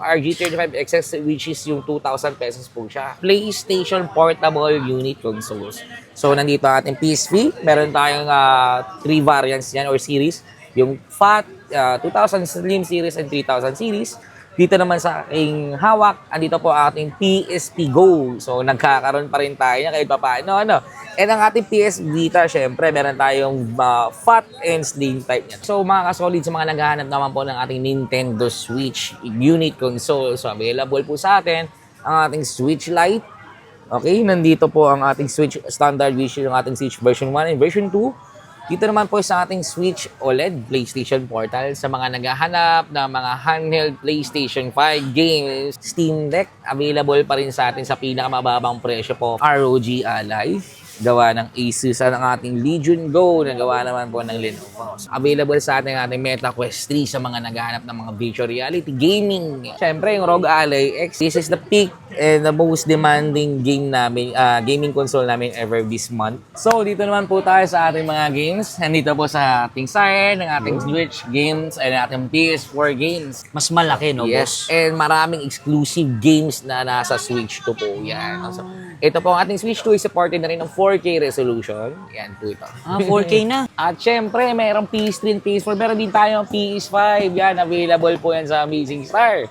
tayong RG35XS which is yung 2,000 pesos po siya. PlayStation Portable Unit Consoles. So, nandito ating PSP. Meron tayong ah, three variants yan or series. Yung FAT, ah, 2000 Slim Series and 3000 Series. Dito naman sa aking hawak, andito po ang ating PSP Go. So, nagkakaroon pa rin tayo na kahit pa paano. Ano? And ang ating PS Vita, syempre, meron tayong ah, fat and slim type niya. So, mga kasolid sa mga naghahanap naman po ng ating Nintendo Switch unit console. So, available po sa atin ang ating Switch Lite. Okay, nandito po ang ating Switch standard version ng ating Switch version 1 and version 2. Dito naman po sa ating Switch OLED PlayStation Portal sa mga naghahanap ng mga handheld PlayStation 5 games. Steam Deck, available pa rin sa atin sa pinakamababang presyo po. ROG Ally, gawa ng Asus at ang ating Legion Go na gawa naman po ng Lenovo. Available sa atin ang ating Meta Quest 3 sa mga naghahanap ng mga virtual reality gaming. Siyempre, yung ROG Ally X, this is the peak and the most demanding game namin, ah, gaming console namin ever this month. So, dito naman po tayo sa ating mga games. Nandito po sa ating side, ng ating Switch games, and ating PS4 games. Mas malaki, no, Yes, boss? and maraming exclusive games na nasa Switch 2 po. Yan. So, ito po ang ating Switch 2 is supported na rin ng 4K resolution. Yan po ito. Ah, 4K na. At syempre, mayroong PS3 and PS4. Meron din tayo ng PS5. Yan, available po yan sa Amazing Star.